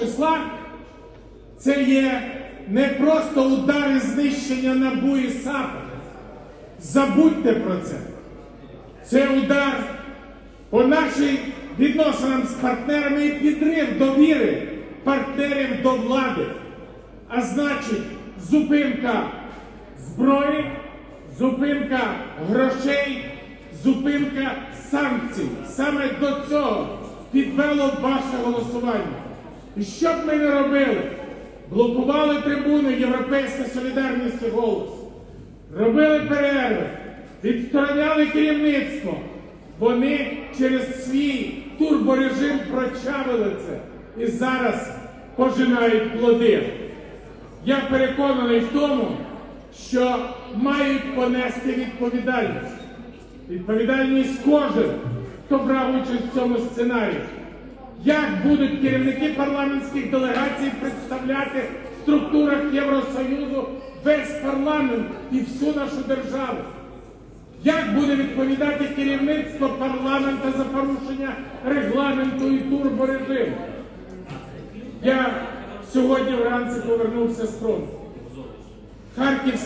числа, це є не просто удари знищення НАБУ і САП. Забудьте про це. Це удар по нашим відносинам з партнерами і підрив довіри партнерів до влади. А значить, зупинка зброї, зупинка грошей, зупинка санкцій. Саме до цього підвело ваше голосування. І що б ми не робили? Блокували трибуни Європейська солідарність і голос, робили перерви, відстороняли керівництво. Вони через свій турборежим прочавили це і зараз пожинають плоди. Я переконаний в тому, що мають понести відповідальність. Відповідальність кожен, хто брав участь в цьому сценарії. Як будуть керівники парламентських делегацій представляти в структурах Євросоюзу весь парламент і всю нашу державу? Як буде відповідати керівництво парламента за порушення регламенту і турборежиму? Я сьогодні вранці повернувся з фронту. Харків